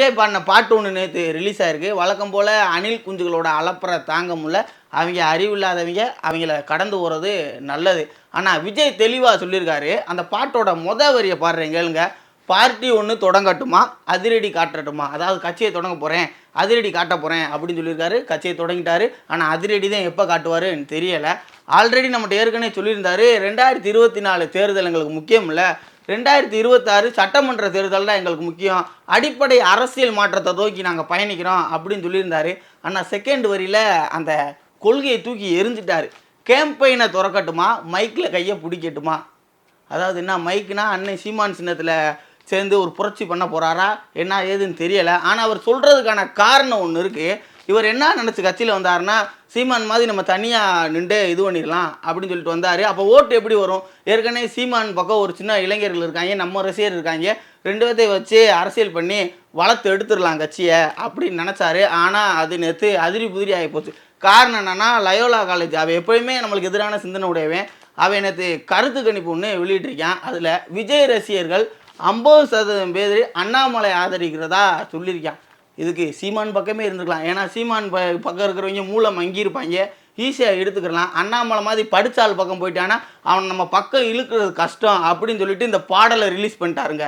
விஜய் பாடின பாட்டு ஒன்று நேற்று ரிலீஸ் ஆயிருக்கு. வழக்கம் போல் அணில் குஞ்சுகளோட அலப்பறை தாங்க முடியல. அவங்க அறிவில்லாதவங்க அவங்கள கடந்து போகிறது நல்லது. ஆனால் விஜய் தெளிவாக சொல்லியிருக்காரு. அந்த பாட்டோட மொத வரியை பாடுறீங்களுங்க பார்ட்டி ஒன்று தொடங்கட்டுமா? அதிரடி காட்டட்டுமா? அதாவது கட்சியை தொடங்க போகிறேன் அதிரடி காட்ட போகிறேன் அப்படின்னு சொல்லியிருக்காரு. கட்சியை தொடங்கிட்டாரு. ஆனால் அதிரடி தான் எப்போ காட்டுவாருன்னு தெரியலை. ஆல்ரெடி நம்மகிட்ட ஏற்கனவே சொல்லியிருந்தாரு. ரெண்டாயிரத்தி இருபத்தி நாலு தேர்தல் எங்களுக்கு முக்கியம் இல்லை. ரெண்டாயிரத்தி இருபத்தாறு சட்டமன்ற தேர்தல் தான் எங்களுக்கு முக்கியம். அடிப்படை அரசியல் மாற்றத்தை நோக்கி நாங்கள் பயணிக்கிறோம் அப்படின்னு சொல்லியிருந்தார். ஆனால் செகண்ட் வரியில் அந்த கொள்கையை தூக்கி எரிஞ்சிட்டார் கேம்பெயினை திறக்கட்டுமா? மைக்கில் கையை பிடிக்கட்டுமா? அதாவது என்ன மைக்குனா அன்னை சீமான் சின்னத்தில் சேர்ந்து ஒரு புரட்சி பண்ண போகிறாரா என்ன ஏதுன்னு தெரியலை. ஆனால் அவர் சொல்கிறதுக்கான காரணம் ஒன்று இருக்குது இவர் என்ன நினச்சி கட்சியில் வந்தாருன்னா சீமான் மாதிரி நம்ம தனியாக நின்று இது பண்ணிடலாம் அப்படின்னு சொல்லிட்டு வந்தார். அப்போ ஓட்டு எப்படி வரும்? ஏற்கனவே சீமான் பக்கம் ஒரு சின்ன இளைஞர்கள் இருக்காங்க நம்ம ரசிகர் இருக்காங்க. ரெண்டு பேர்த்தையும் வச்சு அரசியல் பண்ணி வளர்த்து எடுத்துடலாம் கட்சியை அப்படின்னு நினச்சாரு. ஆனால் அது நேற்று அதிரி புதிரி ஆகி போச்சு. காரணம் என்னென்னா லயோலா காலேஜ். அவள் எப்பயுமே நம்மளுக்கு எதிரான சிந்தனை உடையவன். அவன் நேற்று கருத்து கணிப்பு ஒன்று வெளியிட்டிருக்கான். அதில் விஜய் ரசிகர்கள் ஐம்பது சதவீதம் பேர் அண்ணாமலை ஆதரிக்கிறதா சொல்லியிருக்கான். இதுக்கு சீமான் பக்கமே இருந்துக்கலாம் ஏன்னா சீமான் ப பக்கம் இருக்கிறவங்க மூளை மங்கியிருப்பாங்க. ஈஸியாக எடுத்துக்கலாம். அண்ணாமலை மாதிரி படித்தாள் பக்கம் போயிட்டான்னா அவன் நம்ம பக்கம் இழுக்கிறது கஷ்டம் அப்படின்னு சொல்லிட்டு இந்த பாடலை ரிலீஸ் பண்ணிட்டாருங்க.